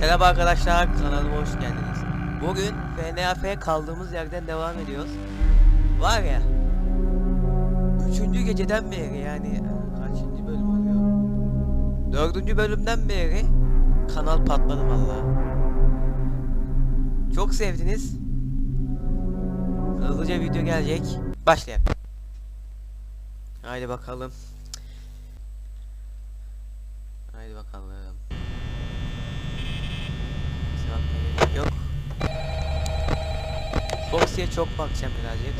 Selam arkadaşlar kanalıma hoş geldiniz. Bugün FNAF kaldığımız yerden devam ediyoruz. Var ya. Üçüncü geceden beri yani kaçıncı bölüm oluyor? Dördüncü bölümden beri kanal patladı valla. Çok sevdiniz. Hızlıca video gelecek. Başlayalım. Haydi bakalım. Haydi bakalım. Foxy'ye çok bakacağım birazcık.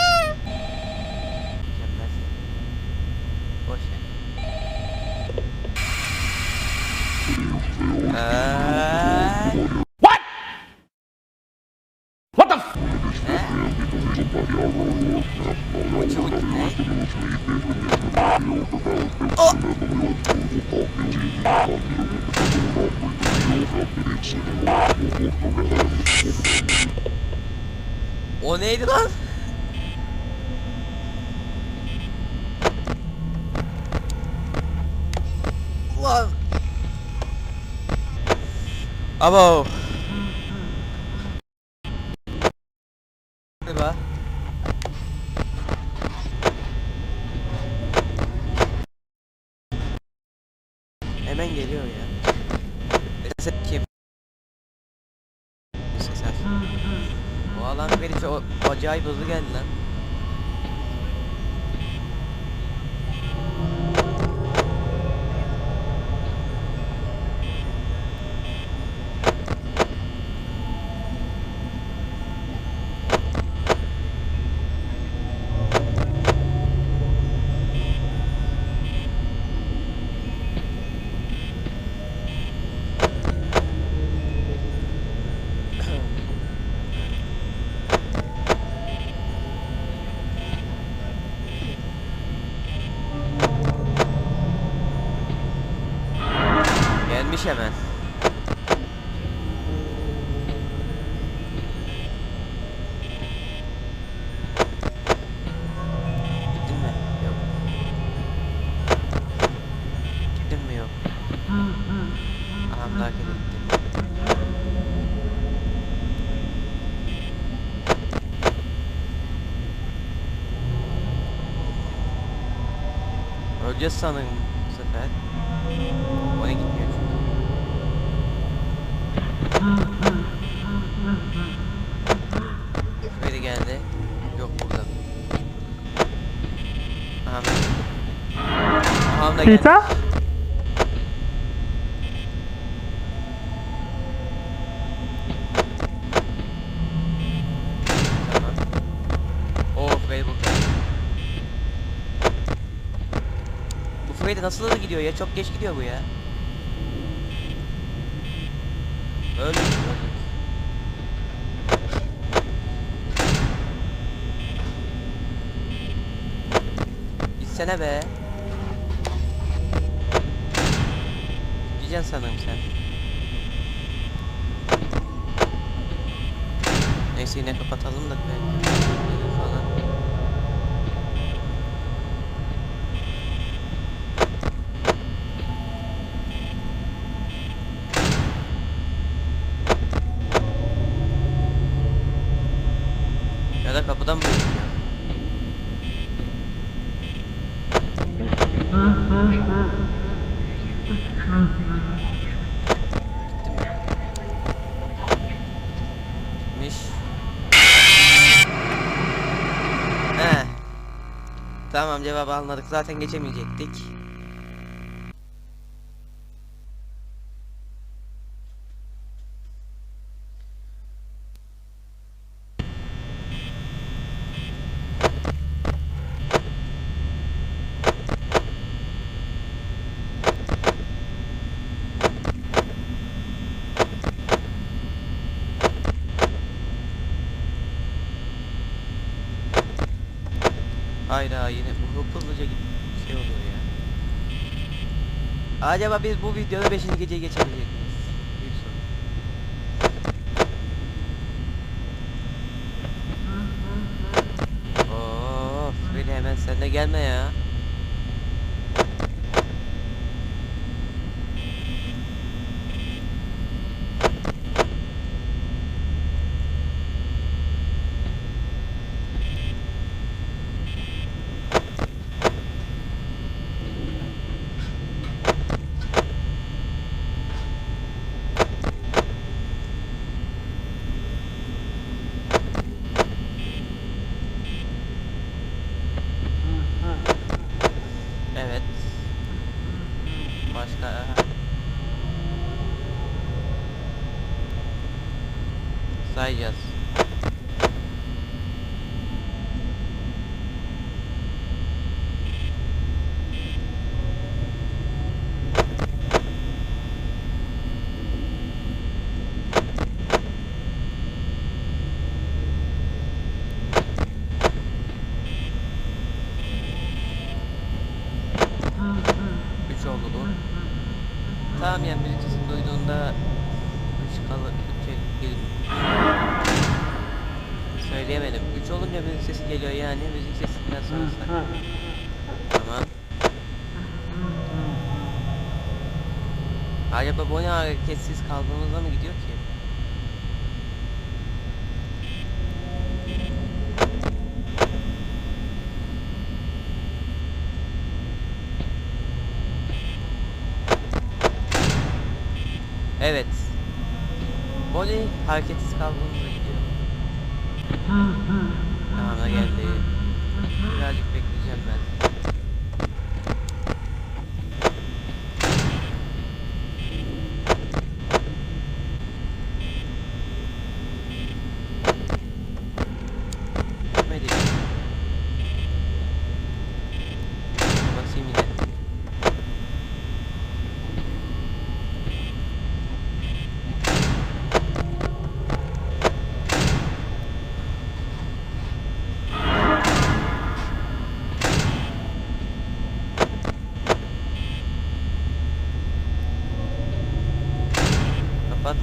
Mükemmel. Boş ver. Eee, What? What the f- Çubuk ne? Oh! O neydi lan? Ulan. Abo. Ne be? Hemen geliyor ya. Ses kim? Ses aç. O alan beni çok acayip hızlı geldi lan. Merak ettim. Öleceğiz sanırım bu sefer. Oraya gitmiyor. Biri geldi. Yok burada. Aha. Aha da geldi. Bu Freddy nasıl hızlı gidiyor ya? Çok geç gidiyor bu ya. Öldük. Gitsene be. Gideceksin sanırım sen. Neyse yine kapatalım da be. Falan. Ya da kapıdan mı geçiyor? Gitti mi? Gitmiş. He. Tamam cevabı almadık. Zaten geçemeyecektik. Hayda yine bu hıp hızlıca git şey oluyor ya. Acaba biz bu videoda 5. geceyi geçebilecek miyiz? Büyük soru. Of, beni hemen sen de gelme ya. Sesinden sonrası. Tamam. Acaba bu ne hareketsiz kaldığımızda mı gidiyor ki? Evet. Bonnie hareketsiz kaldığımızda gidiyor. Tamam da geldi. Birazcık bekleyeceğim ben. Gitmedi. Basayım yine. Kapat.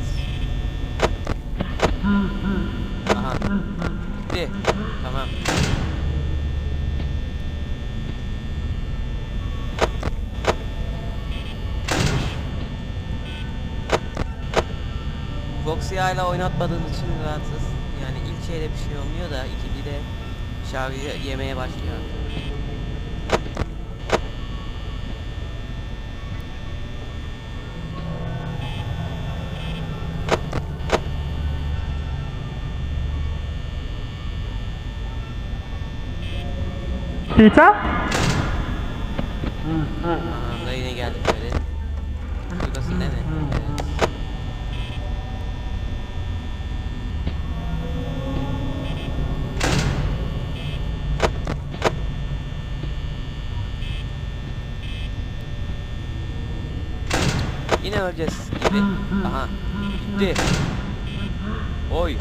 Aha. Gitti. Tamam. Foxy'yi hala oynatmadığımız için rahatsız. Yani ilk şeyde bir şey olmuyor da ikinci de şarjı yemeye başlıyor. Peter? Aha da yine geldik böyle. Buradasın değil mi? Evet. Yine öleceğiz gibi. Aha. Gitti. Oy.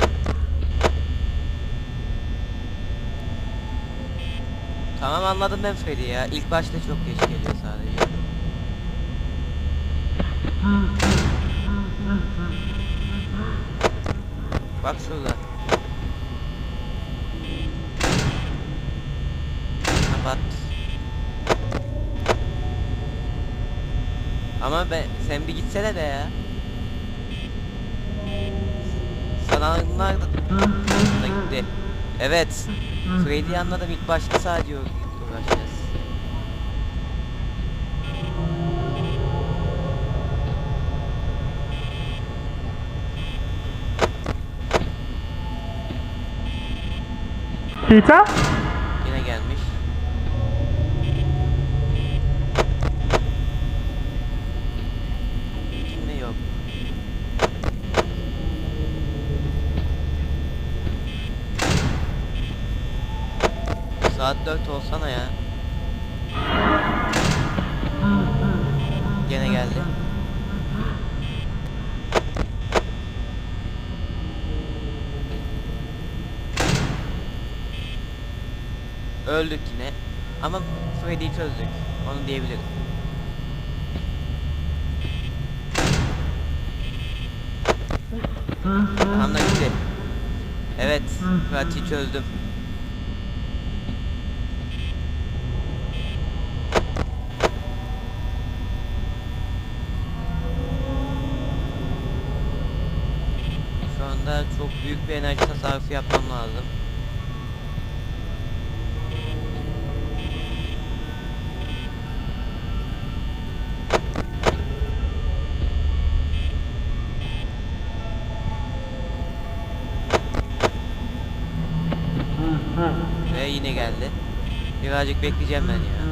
Tamam anladım ben Freddy ya. İlk başta çok geç geliyor sadece. Bak şurada. Kapat. Ama be, sen bir gitsene be ya. Sana onlar da da gitti. Evet. Freddy'yi anladım ilk başta sadece uğraşacağız. Peter? Yine gelmiş. Kimde yok. Saat 4 olsana ya. Gene geldi. Öldük yine. Ama Freddy'yi çözdük. Onu diyebilirim. Tam da gitti. Evet, Freddy'yi çözdüm. Büyük bir enerji tasarrufu yapmam lazım. Ve yine geldi. Birazcık bekleyeceğim ben ya.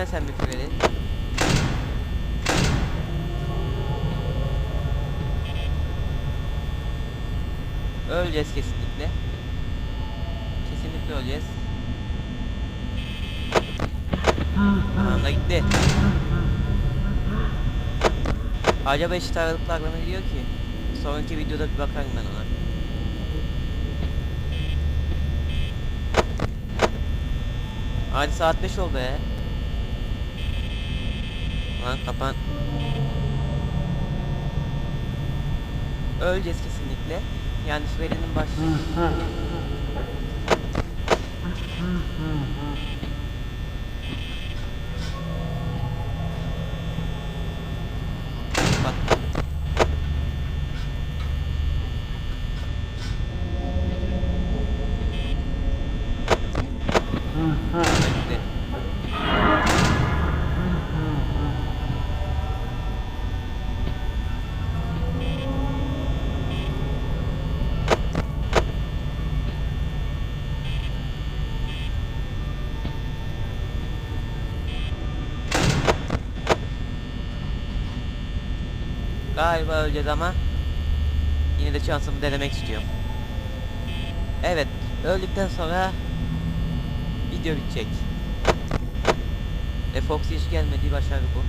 Çeksene sen bir freni. Öleceğiz kesinlikle. Kesinlikle öleceğiz. Anında gitti. Acaba eşit aralıklarla mı gidiyor ki? Sonraki videoda bir bakarım ben ona. Hadi saat 5 oldu be. Lan kapan. Öleceğiz kesinlikle. Yani Freddy'nin başlığı. Bak. Bekle. Galiba öleceğiz ama yine de şansımı denemek istiyorum. Evet, öldükten sonra video bitecek. E Foxy hiç gelmedi, başarı bu.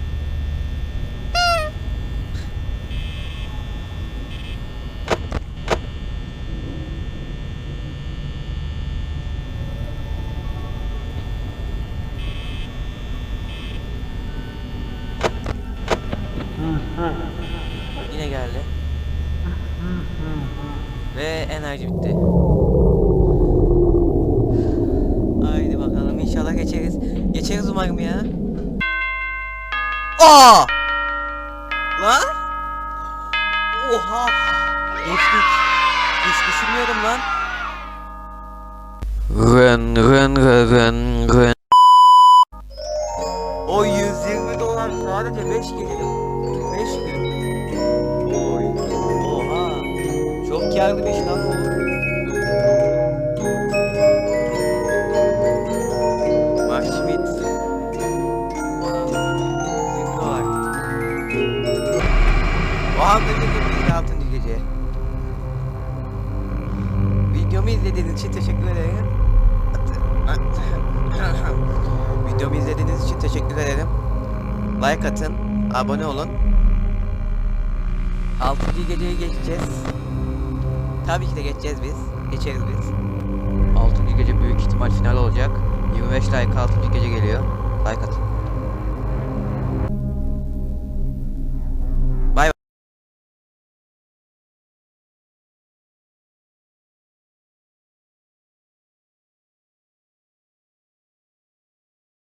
Yine geldi. Ve enerji bitti. Haydi bakalım inşallah geçeriz. Geçeriz umarım ya. Aa! Lan? Oha! Geçtik. Hiç düşünmüyordum lan. Rın rın rın rın. O 120 dolar sadece 5 geliyor. 5 gün. Oy. Oha. Çok karlı bir iş lan bu. Abone olun. 6. geceye geçeceğiz. Tabii ki de geçeceğiz biz. Geçeriz biz. 6. gece büyük ihtimal final olacak. 25 like 6. gece geliyor. Like atın.